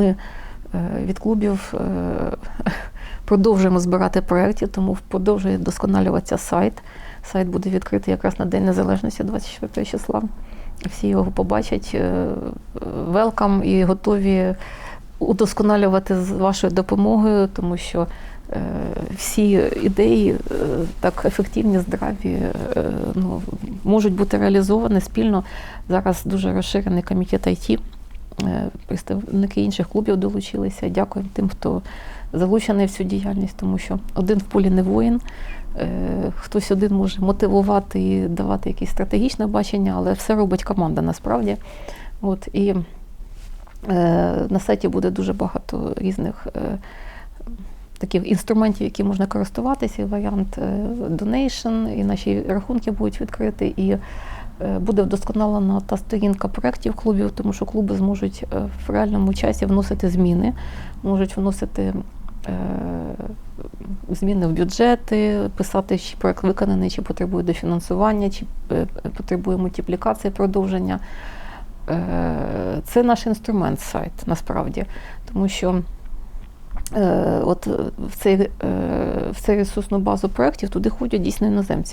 Ми е, від клубів е, продовжуємо збирати проєктів, тому продовжує досконалюватися сайт. Сайт буде відкритий якраз на День Незалежності 24 числа. Всі його побачать. Велкам і готові удосконалювати з вашою допомогою, тому що е, всі ідеї так ефективні, здраві, ну, можуть бути реалізовані спільно. Зараз дуже розширений комітет IT. Е, Представники інших клубів долучилися. Дякуємо тим, хто залучений в цю діяльність, тому що один в полі не воїн. Е, Хтось один може мотивувати і давати якісь стратегічне бачення, але все робить команда насправді. От, і е, на сайті буде дуже багато різних таких інструментів, які можна користуватися, і варіант donation, і наші рахунки будуть відкриті, і буде вдосконалена та сторінка проєктів клубів, тому що клуби зможуть е, в реальному часі вносити зміни, можуть вносити е, зміни в бюджети, писати, чи проєкт виконаний, чи потребує дофінансування, чи е, потребує мультиплікації, продовження. Е, Це наш інструмент сайт насправді, тому що е, от в цей, е, в цей ресурсну базу проєктів туди ходять дійсно іноземці.